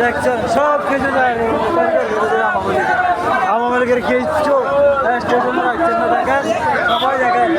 Bekçen, şap geceler. Ben de yürüdüğüm ama bu আমাদের খেয়েছো স্টেশনে রাখছেন না দেখেন সবাই দেখেন।